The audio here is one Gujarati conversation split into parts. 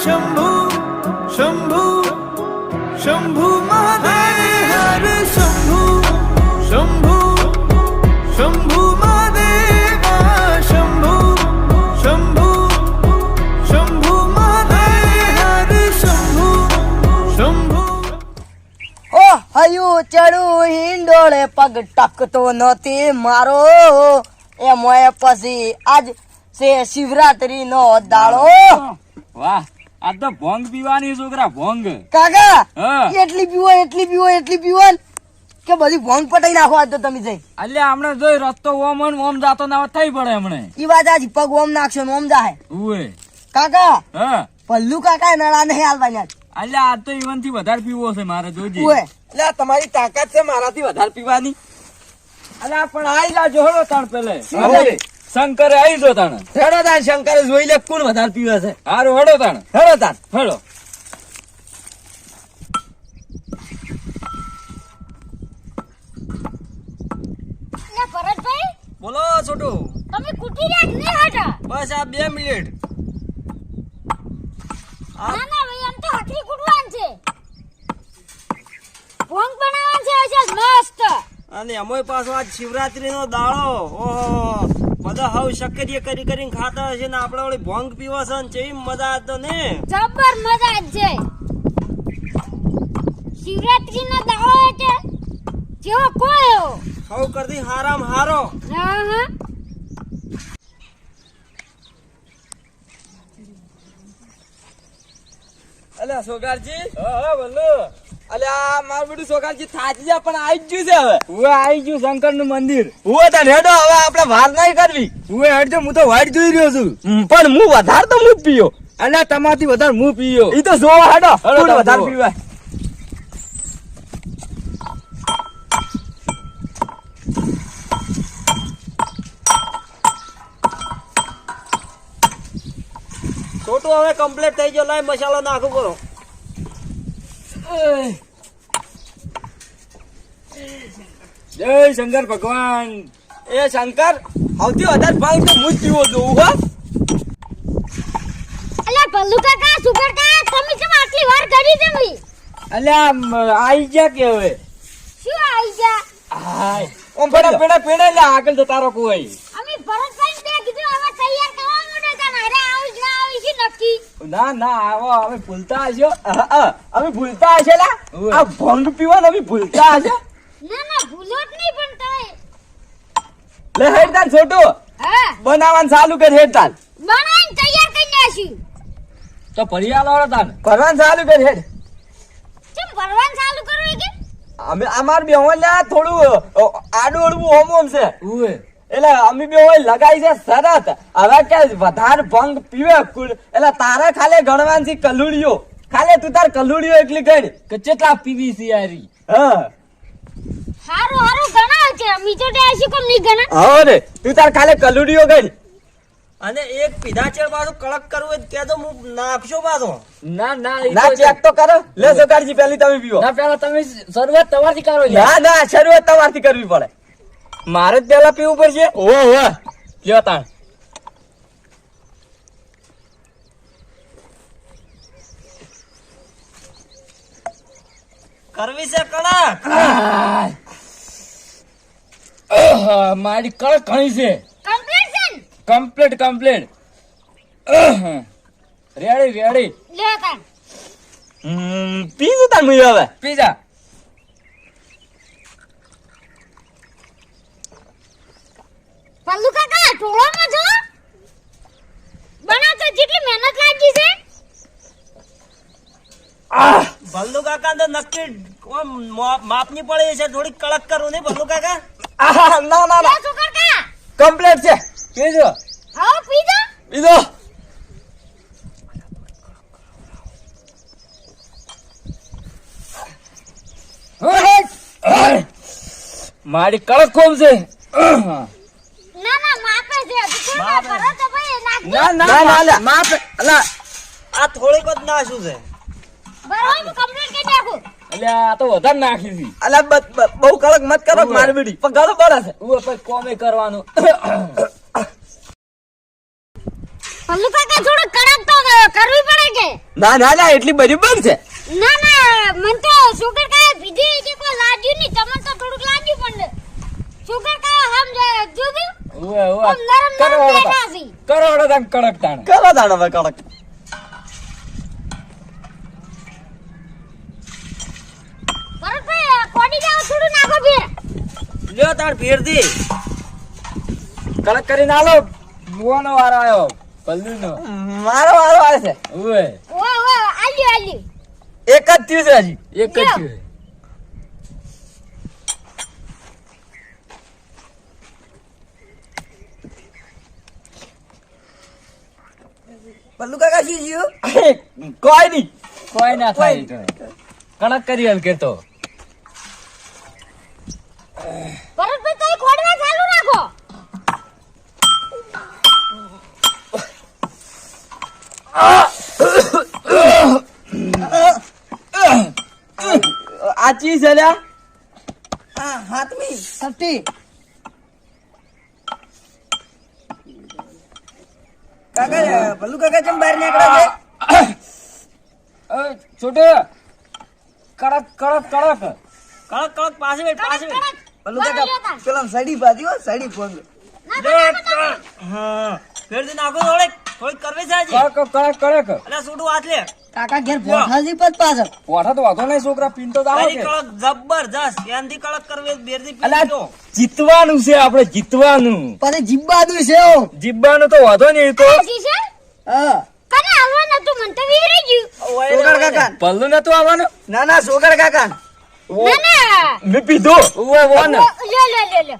શંભુ શંભુ શંભુ મહાદેવ હરે શંભુ શંભુ શંભુ પગ ટપકતો નથી મારો એમ પછી આજ છે શિવરાત્રી નો દાડો વાહ આ તો ભોંગ પીવાની છોકરા ભોંગ. કાકા એટલી પીવો એટલી પીવો એટલી પીવો કે બધી ભોંગ પટાઈ નાખો આજ તો તમે જઈ. અલ્યા હમણાં જોઈ રસ્તો ઓમ ઓમ જાતો ના થઈ પડે હમણે. ઈ વાત આજ પગ ઓમ નાખશો ઓમ જાહે. ઉવે. કાકા હા. પલ્લુ કાકા નળા નહીં હાલવાના. અલ્યા આજ તો ઈવનથી વધારે પીવો છે મારે જોજે. ઉએ એટલે તમારી તાકાત છે મારાથી વધારે પીવાની. અલ્યા પણ આઈ જાજો હળો તાણ પેલે. હવે. શંકરે આવી જો તાણ. હેડો તાણ શંકરે જોઈ લે કોણ વધારે પીવે છે. હારું હેડો તાણ. હેડો તાણ. હેડો. ભરતભાઈ બોલો છોટુ. તમે કુટી રાખ ને હાટા? બસ આ બે મિનિટ. ના ના ભાઈ આમ તો હકરી કુટવાન છે. ભોંગ બનાવવાન છે અસલ મસ્ત. અને એમાંય પાછો આ શિવરાત્રી નો દાડો. ઓહો. બધા હવ શક્કરીએ કરી કરીને ખાતા હશે ને આપણે વળી ભોંગ પીવા છે ને જેવી મજા આવતો ને. જબર મજા જ છે. શિવરાત્રી નો દાડો એટલે જેવો કોઈ એવો. હવ કરતી હારામ હારો. હા હા. અલ્યા સોગારજી. હા હા બોલો અલ્યા મારું બેટું સોગારજી થાચી જા પણ આવી ગયું છે હવે. હું આવી ગયું શંકરનું મંદિર. હું તને હેડો હવે આપણે વાર નહીં કરવી. હું હેડજો હું તો વાઈટ જોઈ રહ્યો છું. પણ હું વધારે તો હું પીયો. અને તમારથી વધારે હું પીયો. એ તો જોવા હેડો હેડો વધારે પીવાય. છોટું હવે કમ્પ્લીટ થઈ ગયો લાય મસાલો નાખું કરો જય શંકર ભગવાન. એ શંકર સૌથી વધારે ભાવ તો હું જ પીવો જોઉં હો. અલ્યા ભલ્લુ કાકા સુગર કાકા તમે કેમ આટલી વાર કરી છે ભાઈ અલ્યા આઈ ગયા કે હવે? શું આઈ ગયા? હાય ઓમ પેડા પેડા પેડા લે આગળ તો તારો કોઈ. અમે ભરતભાઈ બે કીધું હવે તૈયાર કરવા માંડે છે ને અરે આવું ના આવી છે નક્કી ના ના આવો અમે ભૂલતા હશો. અમે ભૂલતા હશે લા. આ ભંગ પીવાનો અમે ભૂલતા હશે. ના ના ભૂલો જ નહીં પણ તોય. લે હેડ તાન હા. બનાવવાનું ચાલુ કર હેડ બનાવીને તૈયાર કરી નાખ્યું તો ભરિયા લાવો તાન કરવાનું ચાલુ કર હેડ. ચમ ભરવાનું ચાલુ કરો કે? અમે અમાર બે લ્યા થોડું આડું અડવું હોમ હોમ છે. એટલે અમે બે હોય લગાઈ છે શરત હવે કે વધારે ભંગ પીવે કુલ. એટલે તારે ખાલે ગણવાન છે કલુડીઓ ખાલી તું તાર કલુડીઓ એટલી ગણ. કે કેટલા પીવી છે યારી હા. હારું હારું ગણા છે. બીજો ટેસી કોમ નહીં ગણા હા રે તું તાર ખાલે કલુડીઓ ગણ. અને એક પીધા ચેડ પાછું કડક કરવું હોય તે તો હું નાખશો પાછો. ના ના ના ચેક તો કરો. લે સરકારજી પેલી તમે પીવો. ના પેલા તમે શરૂઆત તમારથી કરો ના ના શરૂઆત તમારથી કરવી પડે. મારે જ પેલા પીવું પડશે? ઓ હો લ્યો તાણ. કરવી છે કડક? મારી કળ ઘણી છે. કમ્પ્લીટ કમ્પ્લીટ રેડી રેડી લે તા હમ, પીવું તાર મુઈ હવે. પીઝા પલ્લુ કાકા ટોળામાં જો. બનાવતો જેટલી મહેનત લાગી છે. ભલ્લુ કાકા તો નક્કી માપની પડે છે થોડી કડક કરું ને ભલ્લુ કાકા? ના ના ના. સુગર કાકા કમ્પ્લીટ છે. પીજો. હા પીજો. પીજો. મારી કડક કોમ છે. ના ના ના, ના, અલા આ થોડીક જ નાશું છે? બરાબર હું કમ્પ્લીટ કરી નાખું. એટલે આ તો વધારે નાખી હતી અલા બ- બ- બહુ કડક મત કરો મારી બેટી પણ ગળું પડે છે. ઉવે પછી કોમે કરવાનું. પલ્લુ કાકા થોડું કડક તો કરવી પડે કે? ના ના ના એટલી બધી બંધ છે. ના ના મન તો સુગર કાય પીધી એટલે કોઈ લાગ્યું નહીં. તમને તો થોડુંક લાગ્યું પણ સુગર કાય હમ જોયું ઉવે ઉવે. આમ નરમ કરો નરમ તાણ. કરો તાણ કડક તાણ. કરો દાડો હવે કડક. ભરતભાઈ કોડી જાવ થોડું નાખો ફેર લ્યો તાર ફેર દી કડક કરીને આલો મુવાનો વારો આવ્યો પલ્લુનો. મારો વારો આવે છે. ઉવે. ઓ ઓ આલ્યું આલ્યું. એક જ થયું છે હજી. એક જ લ્યો. પલ્લુ કાકા શું થયું કોઈ નહીં. કોઈ ના થાય. કણક કરી હલ કે તો ભરતભાઈ તો ખોડવા ચાલુ રાખો. આ ચીજ છે હા હાથમી. સસ્તી કાકા પલ્લુ કાકા ચમ બહાર નીકળ્યા છે? એ છોટે. કડક કડક કડક. કડક કડક પાસે બેઠ પાસે બેઠ. ભલું કાકા. પેલા સડી બાજી હો સડી ફોન. હા ફેર દી નાખો થોડીક થોડીક કરવી છે કડક કડક કડક. એટલે છોટું હાથ લે. કાકા ઘેર પોઠાજી પદ પાછળ પોઠા તો વાંધો નહીં છોકરા પીન તો આવો કે. જબરજસ્ત એનથી કડક કરવી બેરથી અલા જીતવાનું છે આપણે જીતવાનું. પછી જીબ્બાદુ છે ઓ. જીતવાનું તો વાંધો નહીં તો. હા. કને હાલવા તો મન તો વીરી ગયું. સોગર કાકા. પલ્લુ નતું આવવાનું? ના ના સોગર કાકા. ના ના. મેં પીધું. ઉવે વોન લે લે લે લે.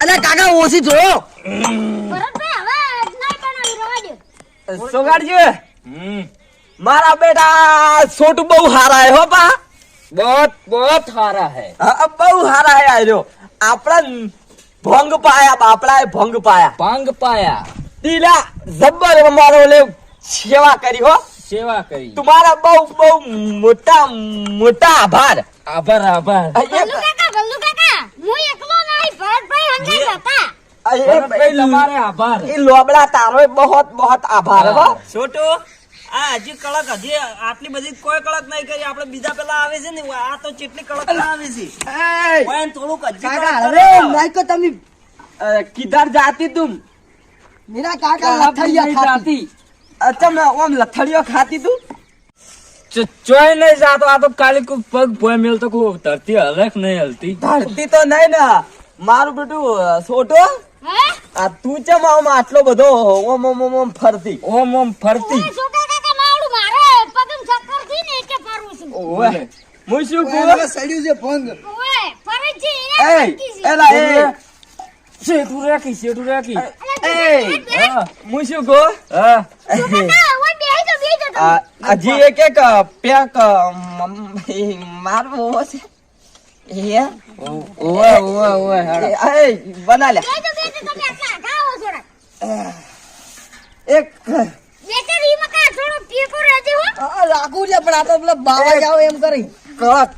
અરે કાકા ઓછી જોયો. ભરતભાઈ હવે નહીં બનાવી રવા દો સોગાડજો. મારા બેટા છોટુ બહુ હારા હે હો પા. બહોત બહોત હારા હે. હા બહુ હારા હે આજો આપણા ભંગ પાયા બાપડાએ ભંગ પાયા. ભંગ પાયા. દીલા જબ્બર મારો લે સેવા કરી હો. સેવા કરી. તમારા બહુ બહુ મોટા મોટા આભાર. આભાર આભાર. ગલ્લુ કાકા ગલ્લુ કાકા હું એકલો નહીં ભરતભાઈ હંગાઈ હતા તમારે આભાર. એ લોબડા તારો બહોત બહોત આભાર હો. છોટો આ હજી કડક હજી આટલી બધી કોઈ કડક નહીં કરી. આપણે બીજા પેલા આવે છે ને આ તો ચેટલી કડક આવે છે. એય, ઓય ને થોડુંક હજી કાકા કડક અરે કરો. નાઈ તો તમે કિધર જાતી તું. મેરા કાકા લથડિયા ખાતી. અચ્છા મેં ઓમ લથડીઓ ખાતી તું? ચોય નહીં જાતો આ તો કાલી કોઈ પગ ભોય કોઈ ધરતી હલક નહીં હલતી. ધરતી તો નહીં ને. મારું બેટું છોટું આ તું ચમ આમ આટલો બધો ઓમ ઓમ ઓમ ઓમ ફરતી? ઓમ ઓમ ફરતી? ઓય છોકરા કાકા માવડું મારે પગમ ચક્કરથી ને એટલે ફરવું છું. ઓવે હું શું કહું? સડ્યું છે ભંગ. ઓય ફરે એ એ છે. એલા એ. શેઠું રાખી શેઠું રાખી. એ હા શું કહું? હા. હજી એક એક પેક મારું છે હેડો. એ બના લે તમે આટલા થોડા. એક બેટર થોડો રહેજે હો. આ રાખું છે પણ આ તો પેલા બાવા જાવ એમ કરી. કડક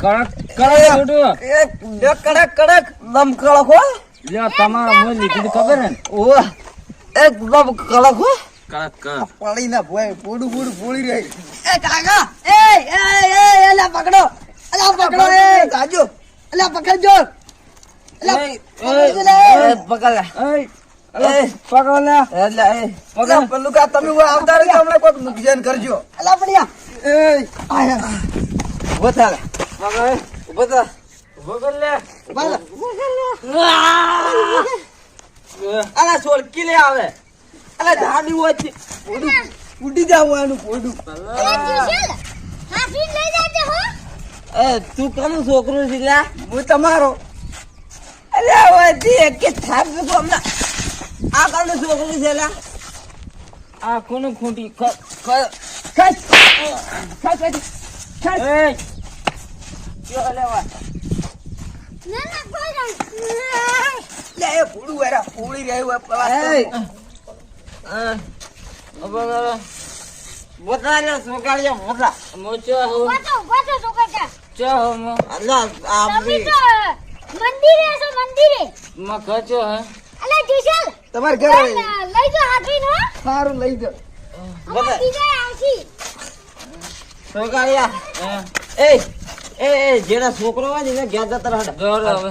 કડક કડક છોટું એક એક કડક કડક દમ કડક હો. લ્યો તમારા મોં લીધી ખબર ને? ને એક દમ કડક હો. કડક કડક. પડી ના ભોય પોડું પોડું પોડી રહી. એ કાકા એ એ એ એલા પકડો. અલા પકડો એ. જાજો. અલા પકડજો. અલા. પકડ લે. પકડો લે. એટલે એ કા તમે હું આવતા રહી હમણાં કોઈક નુકસાન કરજો. અલા પડ્યા એ. આયા ઊભો થા લે. પકડ ઊભો થા. પકડ લે. અલા સોળકી લે આવે. અલા ધાની હોય છે. ઉડી જવાનું પોડું. હાફીને લઈ જાજે હો. એ તું કોનું છોકરું છે હું તમારો. અરે એક કે થાપ હમણાં આ કોનું છોકરું છે આ કોનું ખૂંટી? ખ- ખ- ખેંચ ખેંચ ખેંચ ખેંચ એય, કયો લેવા ના ના કોઈ નહીં. લે એ પોડું વેરા પોડી રહ્યું હોય એ. પેલા હા. હવે હવે. બોતલા લે સોગાળીએ બોતલા મોચો ચો અલ્લા તમે મંદિરે છો મંદિરે? માં કચો હે. અલે જીશલ તમારે ઘરે લઈ જાઓ હાથવીને હો. સારું લઈ જાઓ. અમાર બીજા આવશી. સોગાળિયા એ એ એ જેના છોકરો હોય ને ઘેર જતા રહે.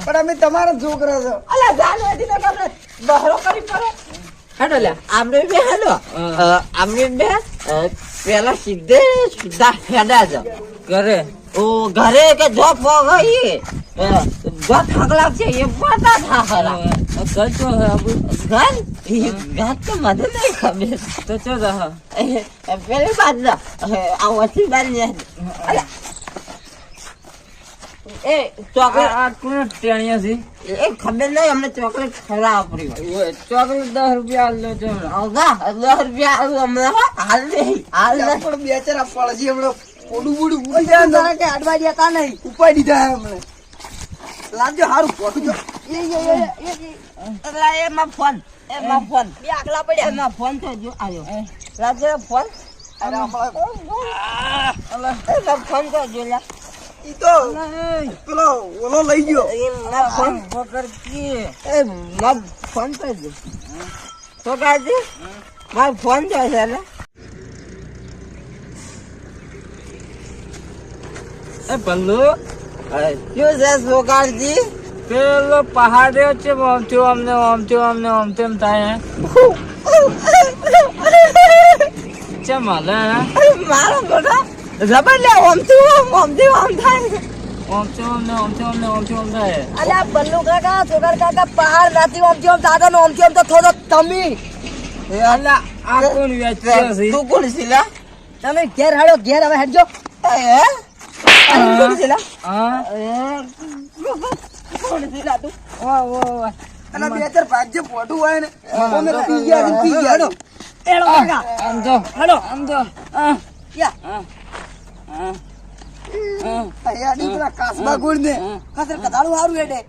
પણ અમે તમારા છોકરા છો. અલા જાનો હતી તો આપણે બહરો કરી પડે. હેડો લે આપણે બે હેડો બે પેલા સીધે સીધા હેડા છે કરે ઓ ઘરે કે જો પગઈ જો થાક લાગશે એ પાતા કચો હે અબુ ઘર ઘર? તો મને નહીં ખબર. તો ચો દા પેલી બાદ ના આ વચ્ચે બાદ ને એ ચોકલેટ આ કોને ટેણિયા છે? એ ખબર નહીં અમને ચોકલેટ ખરા પડી ચોકલેટ દસ રૂપિયા હાલ લો છો દસ રૂપિયા હાલ હમણાં હો. હાલ નહીં હાલ નહીં પણ બે ચાર આપવા હમણાં. પોડું બોડું ઉડી જાય તારા કે અડવા નહીં. ઉપાડી દીધા હમણાં લાવજો હારું પોટું જો એ એ એ એ એ એટલે એમાં ફોન એમાં ફોન. બે આગલા પડ્યા. એમાં ફોન તો જો આવ્યો રાજે ફોન. અરે એમાં ફોન તો જો લે. ઈ તો પેલો ઓલો લઈ ગયો. એમાં ફોન પકડ કી એ માં ફોન તો જો. તો કાજી મારો ફોન તો છે લે. એ પલ્લુ શું છે સોકારજી પેલો પહાડ્યો છે ઓમથી અમને ઓમથી અમને ઓમથી એમ થાય છે હે? મારો બેટા રબર લે ઓમથી ઓમ ઓમથી ઓમ થાય. ઓમથી અમને ઓમથી અમને ઓમથી ઓમ થાય. અલ્યા બલ્લુ કાકા છોકર કાકા પહાડ નથી ઓમથી ઓમ દાદા નો ઓમથી ઓમ તો થોડો તમી. અલા આ કોણ વેચ્યો છે તું કોણ છે તમે ઘેર હાડો ઘેર હવે હેડજો. હે? કાસબા ગુડ ને કાસર કદાળું સારું હેડે